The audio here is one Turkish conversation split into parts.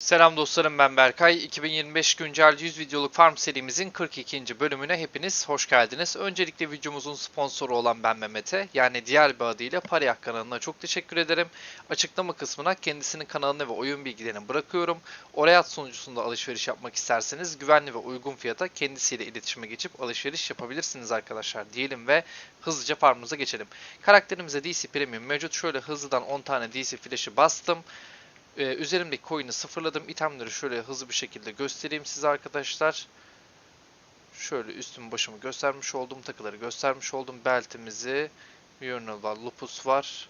Selam dostlarım ben Berkay. 2025 güncel 100 videoluk farm serimizin 42. bölümüne hepiniz hoş geldiniz. Öncelikle videomuzun sponsoru olan ben Mehmet'e yani diğer bir adıyla Pariyak kanalına çok teşekkür ederim. Açıklama kısmına kendisinin kanalını ve oyun bilgilerini bırakıyorum. Orayat sunucusunda alışveriş yapmak isterseniz güvenli ve uygun fiyata kendisiyle iletişime geçip alışveriş yapabilirsiniz arkadaşlar diyelim ve hızlıca farmımıza geçelim. Karakterimize DC Premium mevcut. Şöyle hızlıdan 10 tane DC flash'ı bastım. Ee, üzerimdeki coin'i sıfırladım. İtemleri şöyle hızlı bir şekilde göstereyim size arkadaşlar. Şöyle üstümü başımı göstermiş oldum. Takıları göstermiş oldum. Beltimizi, Urinal var, Lupus var.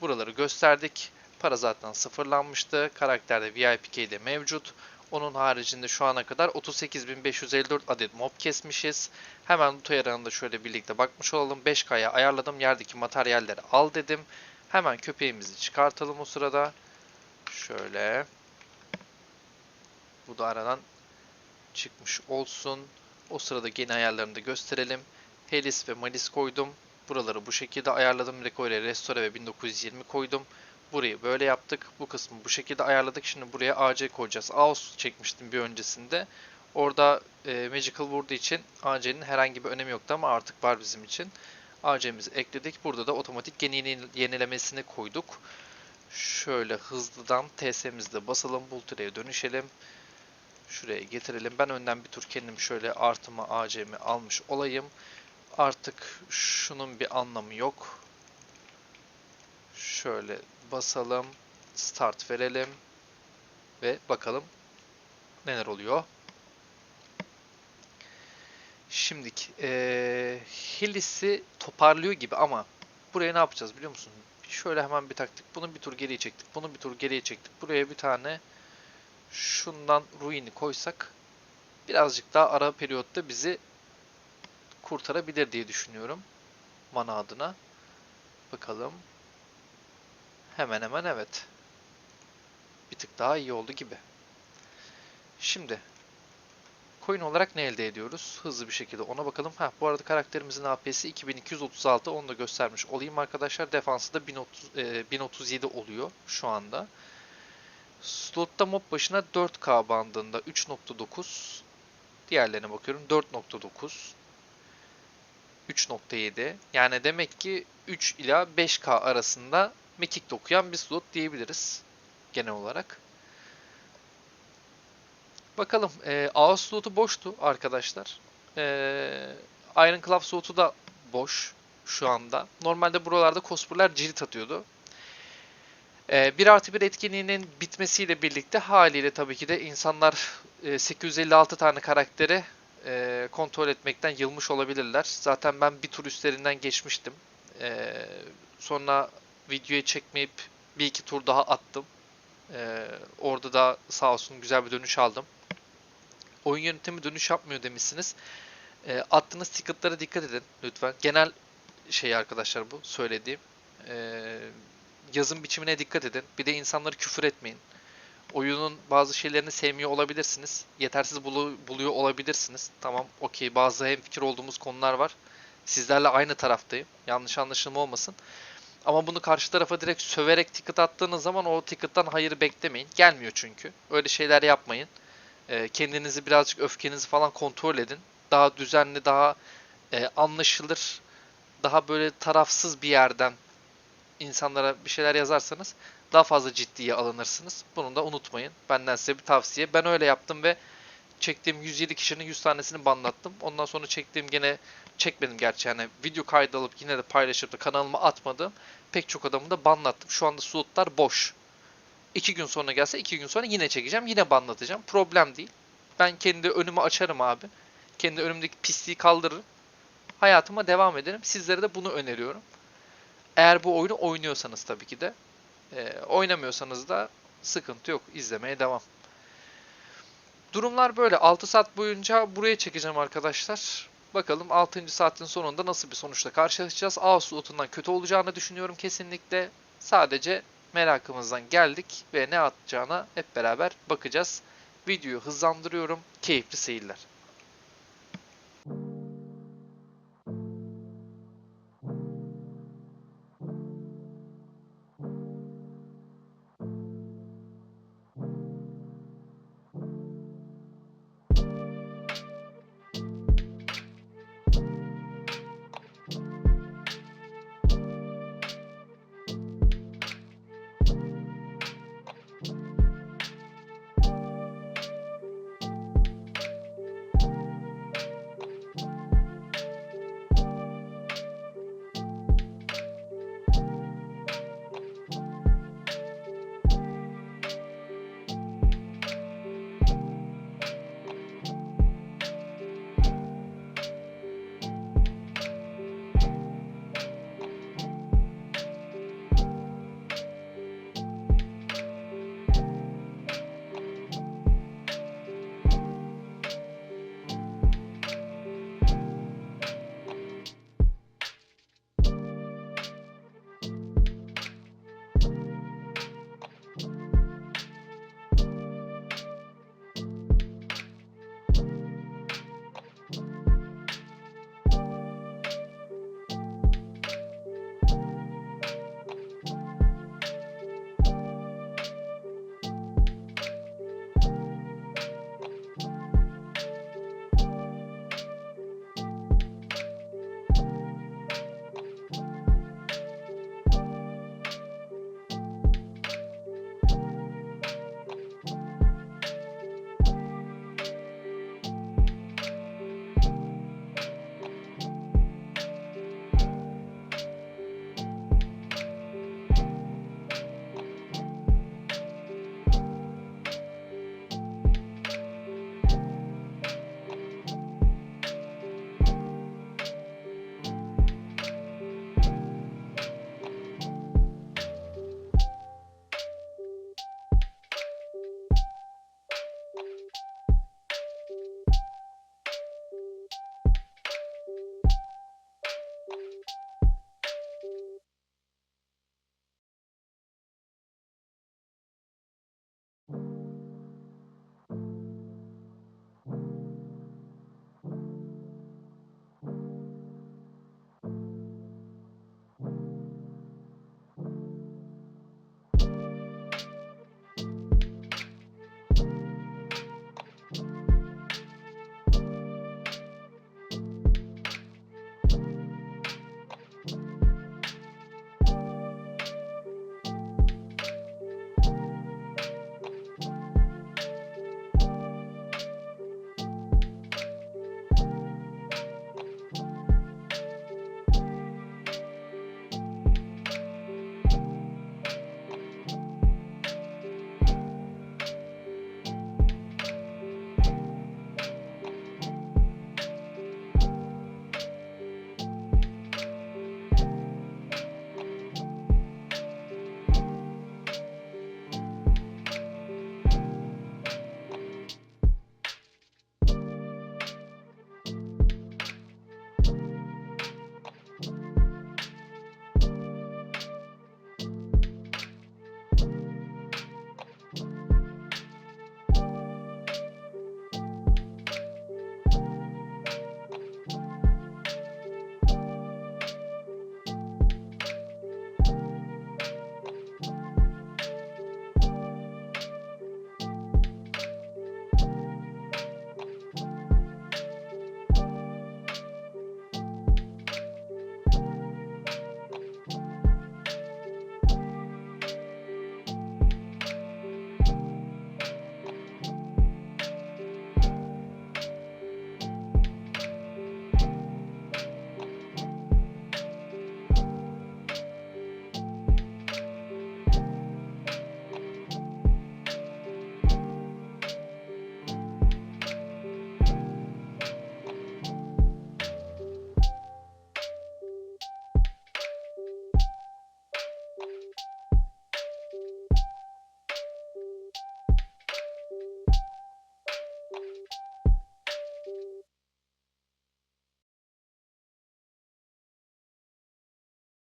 Buraları gösterdik. Para zaten sıfırlanmıştı. Karakterde VIP'de mevcut. Onun haricinde şu ana kadar 38.554 adet mob kesmişiz. Hemen loot ayarına da şöyle birlikte bakmış olalım. 5K'ya ayarladım. Yerdeki materyalleri al dedim. Hemen köpeğimizi çıkartalım o sırada. Şöyle. Bu da aradan çıkmış olsun. O sırada gene ayarlarını da gösterelim. Helis ve Malis koydum. Buraları bu şekilde ayarladım. Recore, Restore ve 1920 koydum. Burayı böyle yaptık. Bu kısmı bu şekilde ayarladık. Şimdi buraya AC koyacağız. AOS çekmiştim bir öncesinde. Orada e, Magical vurduğu için AC'nin herhangi bir önemi yoktu ama artık var bizim için. AC'mizi ekledik. Burada da otomatik yeni yenilemesini koyduk. Şöyle hızlıdan TS'mizde basalım. Bulture'ye dönüşelim. Şuraya getirelim. Ben önden bir tur kendim şöyle artıma AC'mi almış olayım. Artık şunun bir anlamı yok. Şöyle basalım. Start verelim. Ve bakalım neler oluyor. Şimdiki ee, Hillis'i toparlıyor gibi ama buraya ne yapacağız biliyor musun? Şöyle hemen bir taktik. Bunu bir tur geriye çektik. Bunu bir tur geriye çektik. Buraya bir tane şundan ruini koysak birazcık daha ara periyotta bizi kurtarabilir diye düşünüyorum. Mana adına. Bakalım. Hemen hemen evet. Bir tık daha iyi oldu gibi. Şimdi coin olarak ne elde ediyoruz? Hızlı bir şekilde ona bakalım. Ha bu arada karakterimizin AP'si 2236. Onu da göstermiş olayım arkadaşlar. Defansı da 1030, e, 1037 oluyor şu anda. Slotta mob başına 4K bandında 3.9. Diğerlerine bakıyorum 4.9. 3.7. Yani demek ki 3 ila 5K arasında mekik dokuyan bir slot diyebiliriz genel olarak. Bakalım. E, ağız slotu boştu arkadaşlar. E, Iron Club slotu da boş şu anda. Normalde buralarda cosplay'ler cirit atıyordu. E, 1 artı 1 etkinliğinin bitmesiyle birlikte haliyle tabii ki de insanlar e, 856 tane karakteri e, kontrol etmekten yılmış olabilirler. Zaten ben bir tur üstlerinden geçmiştim. E, sonra videoyu çekmeyip bir iki tur daha attım. Ee, orada da sağ olsun güzel bir dönüş aldım. Oyun yönetimi dönüş yapmıyor demişsiniz. E, attığınız ticketlara dikkat edin lütfen. Genel şey arkadaşlar bu söylediğim. E, yazım biçimine dikkat edin. Bir de insanları küfür etmeyin. Oyunun bazı şeylerini sevmiyor olabilirsiniz. Yetersiz bulu, buluyor olabilirsiniz. Tamam okey bazı hemfikir olduğumuz konular var. Sizlerle aynı taraftayım. Yanlış anlaşılma olmasın. Ama bunu karşı tarafa direkt söverek ticket attığınız zaman o ticket'tan hayır beklemeyin. Gelmiyor çünkü. Öyle şeyler yapmayın. E, kendinizi birazcık öfkenizi falan kontrol edin. Daha düzenli, daha e, anlaşılır, daha böyle tarafsız bir yerden insanlara bir şeyler yazarsanız daha fazla ciddiye alınırsınız. Bunu da unutmayın. Benden size bir tavsiye. Ben öyle yaptım ve çektiğim 107 kişinin 100 tanesini banlattım. Ondan sonra çektiğim gene çekmedim gerçi yani video kaydı alıp yine de paylaşıp da kanalıma atmadım. Pek çok adamı da banlattım. Şu anda slotlar boş. 2 gün sonra gelse 2 gün sonra yine çekeceğim. Yine banlatacağım. Problem değil. Ben kendi önümü açarım abi. Kendi önümdeki pisliği kaldırırım. Hayatıma devam ederim. Sizlere de bunu öneriyorum. Eğer bu oyunu oynuyorsanız tabii ki de. E, oynamıyorsanız da sıkıntı yok. İzlemeye devam. Durumlar böyle. 6 saat boyunca buraya çekeceğim arkadaşlar. Bakalım 6. saatin sonunda nasıl bir sonuçla karşılaşacağız. A slotundan kötü olacağını düşünüyorum kesinlikle. Sadece merakımızdan geldik ve ne atacağına hep beraber bakacağız. Videoyu hızlandırıyorum. Keyifli seyirler.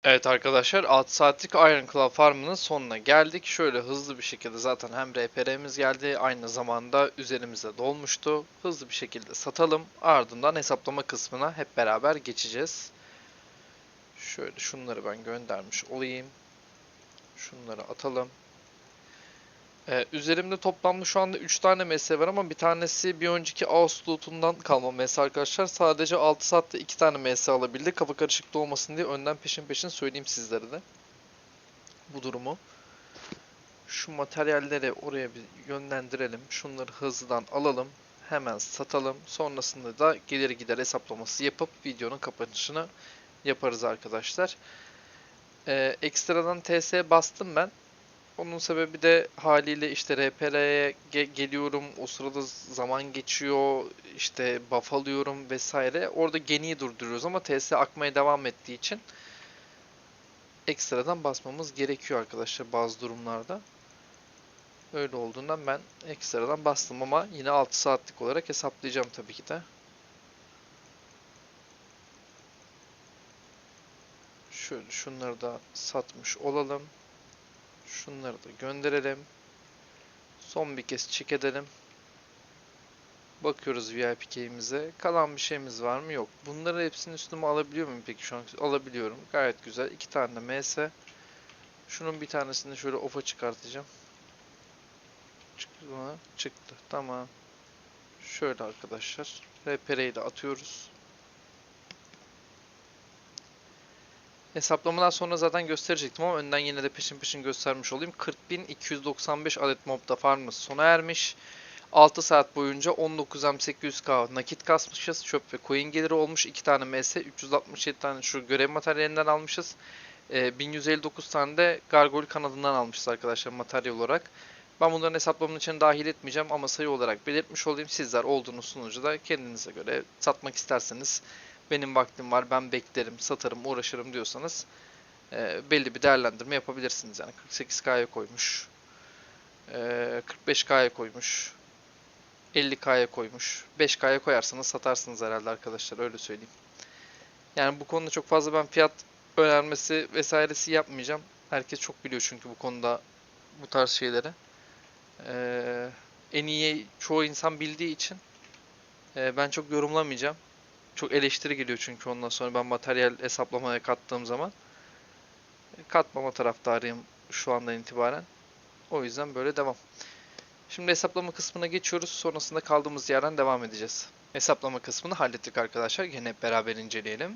Evet arkadaşlar 6 saatlik Iron Claw Farm'ının sonuna geldik. Şöyle hızlı bir şekilde zaten hem RPR'miz geldi aynı zamanda üzerimize dolmuştu. Hızlı bir şekilde satalım. Ardından hesaplama kısmına hep beraber geçeceğiz. Şöyle şunları ben göndermiş olayım. Şunları atalım. Ee, üzerimde toplamda şu anda 3 tane mesele var ama bir tanesi bir önceki Ağustos'undan kalma mesele arkadaşlar. Sadece 6 saatte 2 tane mesele alabildik. Kafa karışıklığı olmasın diye önden peşin peşin söyleyeyim sizlere de. Bu durumu. Şu materyalleri oraya bir yönlendirelim. Şunları hızlıdan alalım. Hemen satalım. Sonrasında da gelir gider hesaplaması yapıp videonun kapanışını yaparız arkadaşlar. Ee, ekstradan TS bastım ben. Onun sebebi de haliyle işte RPR'ye ge- geliyorum, o sırada zaman geçiyor, işte buff alıyorum vesaire. Orada geniyi durduruyoruz ama TS akmaya devam ettiği için ekstradan basmamız gerekiyor arkadaşlar bazı durumlarda. Öyle olduğundan ben ekstradan bastım ama yine 6 saatlik olarak hesaplayacağım tabii ki de. Şöyle şunları da satmış olalım. Şunları da gönderelim. Son bir kez check edelim. Bakıyoruz VIP key'imize. Kalan bir şeyimiz var mı? Yok. Bunları hepsinin üstüme alabiliyor muyum peki şu an? Alabiliyorum. Gayet güzel. İki tane de MS. Şunun bir tanesini şöyle off'a çıkartacağım. Çıktı mı? Çıktı. Tamam. Şöyle arkadaşlar. RPR'yi de atıyoruz. Hesaplamadan sonra zaten gösterecektim ama önden yine de peşin peşin göstermiş olayım. 40.295 adet mobda farmımız sona ermiş. 6 saat boyunca 19M800K nakit kasmışız. Çöp ve coin geliri olmuş. 2 tane MS, 367 tane şu görev materyalinden almışız. Ee, 1159 tane de gargoyle kanadından almışız arkadaşlar materyal olarak. Ben bunların hesaplamının içine dahil etmeyeceğim ama sayı olarak belirtmiş olayım. Sizler olduğunuz sunucu da kendinize göre satmak isterseniz benim vaktim var ben beklerim, satarım, uğraşırım diyorsanız e, belli bir değerlendirme yapabilirsiniz. Yani 48K'ya koymuş, e, 45K'ya koymuş, 50K'ya koymuş, 5K'ya koyarsanız satarsınız herhalde arkadaşlar öyle söyleyeyim. Yani bu konuda çok fazla ben fiyat önermesi vesairesi yapmayacağım. Herkes çok biliyor çünkü bu konuda bu tarz şeyleri. E, en iyi çoğu insan bildiği için e, ben çok yorumlamayacağım. Çok eleştiri geliyor çünkü ondan sonra ben materyal hesaplamaya kattığım zaman. Katmama taraftarıyım şu andan itibaren. O yüzden böyle devam. Şimdi hesaplama kısmına geçiyoruz. Sonrasında kaldığımız yerden devam edeceğiz. Hesaplama kısmını hallettik arkadaşlar. Yine hep beraber inceleyelim.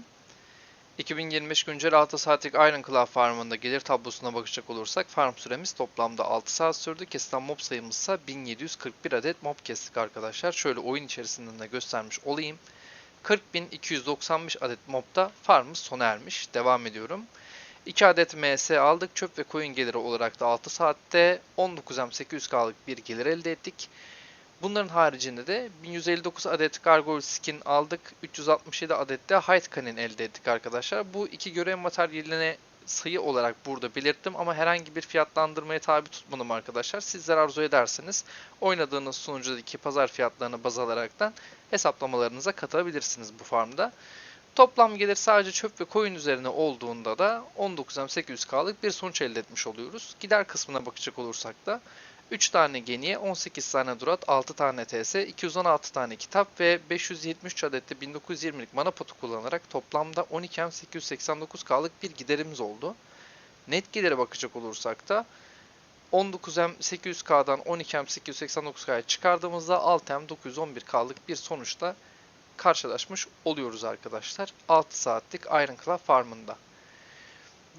2025 güncel 6 saatlik Iron Claw farmında gelir tablosuna bakacak olursak farm süremiz toplamda 6 saat sürdü. Kesilen mob sayımız ise 1741 adet mob kestik arkadaşlar. Şöyle oyun içerisinden de göstermiş olayım. 40.295 adet mobda farmımız sona ermiş. Devam ediyorum. 2 adet MS aldık. Çöp ve coin geliri olarak da 6 saatte 19M800K'lık bir gelir elde ettik. Bunların haricinde de 1159 adet Gargoyle skin aldık. 367 adet de Hide Cannon elde ettik arkadaşlar. Bu iki görev materyaline sayı olarak burada belirttim ama herhangi bir fiyatlandırmaya tabi tutmadım arkadaşlar. Sizler arzu ederseniz oynadığınız sunucudaki pazar fiyatlarını baz alaraktan hesaplamalarınıza katabilirsiniz bu farmda. Toplam gelir sadece çöp ve koyun üzerine olduğunda da 19.800K'lık bir sonuç elde etmiş oluyoruz. Gider kısmına bakacak olursak da 3 tane geniye, 18 tane durat, 6 tane TS, 216 tane kitap ve 573 adet de 1920'lik mana potu kullanarak toplamda 12M889K'lık bir giderimiz oldu. Net gelire bakacak olursak da 19M800K'dan 12M889K'ya çıkardığımızda 6M911K'lık bir sonuçla karşılaşmış oluyoruz arkadaşlar. 6 saatlik Iron Claw farmında.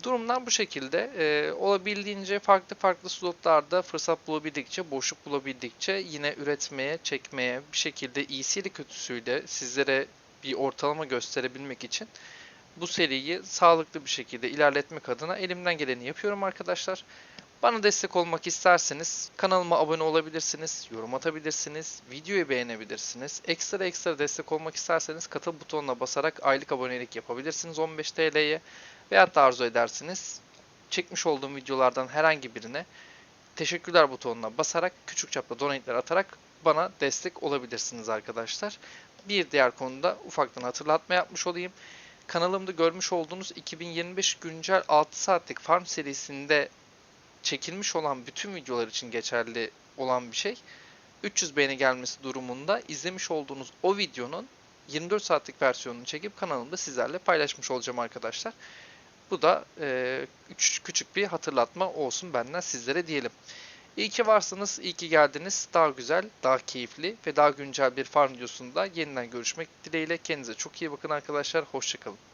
Durumlar bu şekilde. Ee, olabildiğince farklı farklı slotlarda fırsat bulabildikçe, boşluk bulabildikçe yine üretmeye, çekmeye bir şekilde iyisiyle kötüsüyle sizlere bir ortalama gösterebilmek için bu seriyi sağlıklı bir şekilde ilerletmek adına elimden geleni yapıyorum arkadaşlar. Bana destek olmak isterseniz kanalıma abone olabilirsiniz, yorum atabilirsiniz, videoyu beğenebilirsiniz. Ekstra ekstra destek olmak isterseniz katıl butonuna basarak aylık abonelik yapabilirsiniz 15 TL'ye. Veyahut da arzu edersiniz çekmiş olduğum videolardan herhangi birine teşekkürler butonuna basarak küçük çapta donate'ler atarak bana destek olabilirsiniz arkadaşlar. Bir diğer konuda ufaktan hatırlatma yapmış olayım. kanalımda görmüş olduğunuz 2025 güncel 6 saatlik farm serisinde çekilmiş olan bütün videolar için geçerli olan bir şey. 300 beğeni gelmesi durumunda izlemiş olduğunuz o videonun 24 saatlik versiyonunu çekip kanalımda sizlerle paylaşmış olacağım arkadaşlar. Bu da e, küçük, bir hatırlatma olsun benden sizlere diyelim. İyi ki varsınız, iyi ki geldiniz. Daha güzel, daha keyifli ve daha güncel bir farm videosunda yeniden görüşmek dileğiyle. Kendinize çok iyi bakın arkadaşlar. Hoşçakalın.